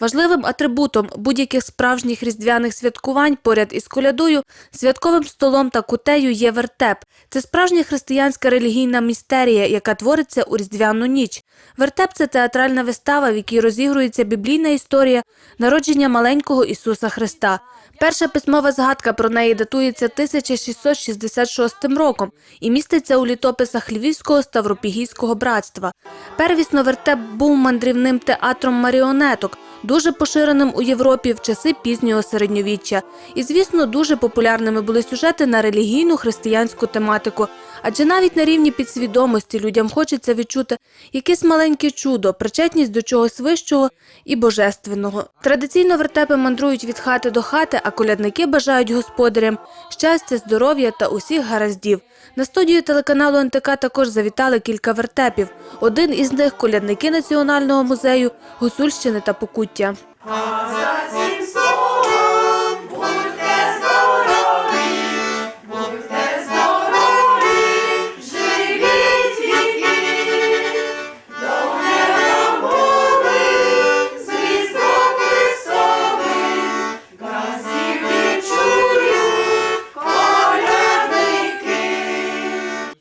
Важливим атрибутом будь-яких справжніх різдвяних святкувань поряд із колядою, святковим столом та кутею є вертеп. Це справжня християнська релігійна містерія, яка твориться у різдвяну ніч. Вертеп це театральна вистава, в якій розігрується біблійна історія народження маленького Ісуса Христа. Перша письмова згадка про неї датується 1666 роком і міститься у літописах Львівського Ставропігійського братства. Первісно вертеп був мандрівним театром маріонеток, дуже поширеним у Європі в часи пізнього середньовіччя. І, звісно, дуже популярними були сюжети на релігійну християнську тематику. Адже навіть на рівні підсвідомості людям хочеться відчути якесь маленьке чудо, причетність до чогось вищого і божественного. Традиційно вертепи мандрують від хати до хати, а колядники бажають господарям щастя, здоров'я та усіх гараздів. На студію телеканалу НТК також завітали кілька вертепів. Один із них колядники Національного музею Гусульщини та Покуття.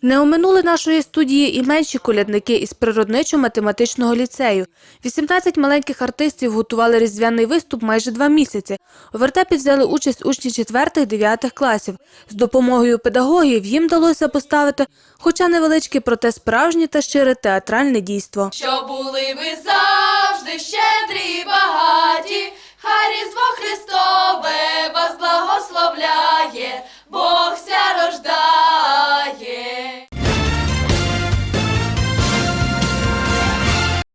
Не оминули нашої студії і менші колядники із природничо-математичного ліцею. 18 маленьких артистів готували різдвяний виступ майже два місяці. У вертепі взяли участь учні 4-9 класів. З допомогою педагогів їм вдалося поставити, хоча невеличке, проте справжнє та щире театральне дійство. Що були ви завжди щедрі